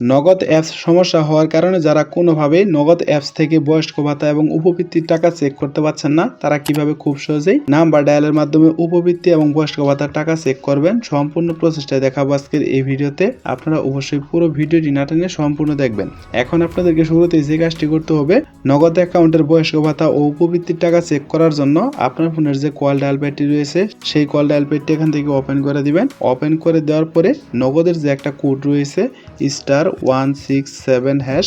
নগদ অ্যাপস সমস্যা হওয়ার কারণে যারা কোনোভাবেই নগদ অ্যাপস থেকে বয়স্ক ভাতা এবং উপবৃত্তির টাকা চেক করতে পারছেন না, তারা কীভাবে খুব সহজেই নাম্বার ডায়ালের মাধ্যমে উপবৃত্তি এবং বয়স্ক ভাতার টাকা চেক করবেন, সম্পূর্ণ প্রসেসটা দেখাবো আজকের এই ভিডিওতে। আপনারা অবশ্যই পুরো ভিডিওটি না টেনে সম্পূর্ণ দেখবেন। এখন আপনাদেরকে শুরুতে যে কাজটি করতে হবে, নগদ অ্যাকাউন্টের বয়স্ক ভাতা ও উপবৃত্তির টাকা চেক করার জন্য আপনার ফোনের যে কল ডায়াল প্যাডটি রয়েছে, সেই কল ডায়াল প্যাডটি এখান থেকে ওপেন করে দিবেন। ওপেন করে দেওয়ার পরে নগদের যে একটা কোড রয়েছে, star one six seven hash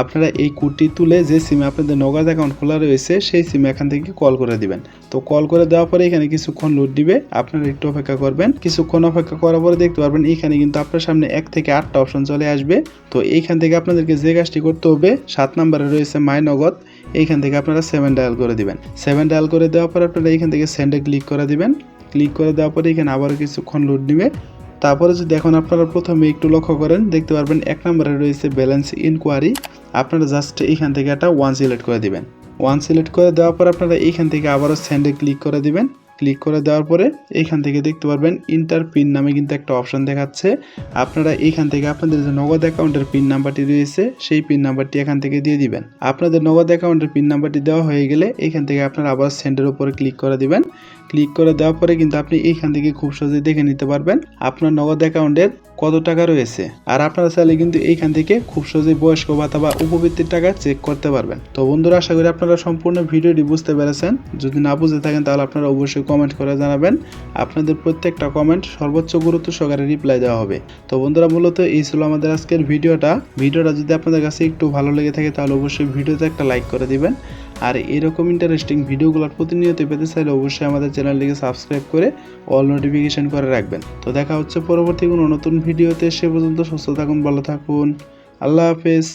আপনারা এই কোডটি তুলে যে সিমে আপনাদের নগদ অ্যাকাউন্ট খোলা রয়েছে, সেই সিমে এখান থেকে কল করে দিবেন। তো কল করে দেওয়ার পরে এখানে কিছুক্ষণ লোড দিবে, আপনারা একটু অপেক্ষা করবেন। কিছুক্ষণ অপেক্ষা করার পরে দেখতে পারবেন, এখানে কিন্তু আপনার সামনে এক থেকে আটটা অপশন চলে আসবে। তো এইখান থেকে আপনাদেরকে যে কাজটি করতে হবে, সাত নম্বরে রয়েছে মাই নগদ এইখান থেকে আপনারা সেভেন ডায়াল করে দিবেন। সেভেন ডায়াল করে দেওয়ার পর আপনারা এইখান থেকে সেন্ডে ক্লিক করে দিবেন। ক্লিক করে দেওয়ার পরে এখানে আবারও কিছুক্ষণ লোড নিবে তারপরে যদি এখন আপনারা প্রথমে একটু লক্ষ্য করেন, দেখতে পারবেন এক নম্বরে রয়েছে ব্যালেন্স ইনকোয়ারি আপনারা জাস্ট এখান থেকে একটা ওয়ান সিলেক্ট করে দিবেন। ওয়ান সিলেক্ট করে দেওয়ার পর আপনারা এইখান থেকে আবারও স্যান্ডে ক্লিক করে দিবেন। ক্লিক করে দেওয়ার পরে এইখান থেকে দেখতে পারবেন ইন্টার পিন নামে কিন্তু একটা অপশন দেখাচ্ছে। আপনারা এইখান থেকে আপনাদের যে নগদ অ্যাকাউন্টের পিন নাম্বারটি রয়েছে, সেই পিন নাম্বারটি এখান থেকে দিয়ে দিবেন। আপনাদের নগদ অ্যাকাউন্টের পিন নাম্বারটি দেওয়া হয়ে গেলে এখান থেকে আপনারা আবার সেন্ডের উপরে ক্লিক করে দিবেন। ক্লিক করে দেওয়ার পরে কিন্তু আপনি এইখান থেকে খুব সহজেই দেখে নিতে পারবেন। আপনার নগদ অ্যাকাউন্টের কত টাকা রয়েছে? আর আপনারা চাইলে কিন্তু এইখান থেকে খুব সহজেই বয়স্ক ভাতা বা উপবৃত্তির টাকা চেক করতে পারবেন। তো বন্ধুরা, আশা করি আপনারা সম্পূর্ণ ভিডিওটি বুঝতে পেরেছেন। যদি না বুঝে থাকেন, তাহলে আপনারা অবশ্যই কমেন্ট করে জানাবেন। আপনাদের প্রত্যেকটা কমেন্ট সর্বোচ্চ গুরুত্ব সহকারে রিপ্লাই দেওয়া হবে। তো বন্ধুরা, মূলত এই ছিল আমাদের আজকের ভিডিওটা। ভিডিওটা যদি আপনাদের কাছে একটু ভালো লেগে থাকে, তাহলে অবশ্যই ভিডিওতে একটা লাইক করে দিবেন। আর এরকম ইন্টারেস্টিং ভিডিওগুলো প্রতিনিয়ত পেতে চাইলে অবশ্যই আমাদের চ্যানেলটিকে সাবস্ক্রাইব করে অল নোটিফিকেশন করে রাখবেন। তো দেখা হচ্ছে পরবর্তী কোনো নতুন ভিডিওতে, সে পর্যন্ত সুস্থ থাকুন, ভালো থাকুন। আল্লাহ হাফেজ।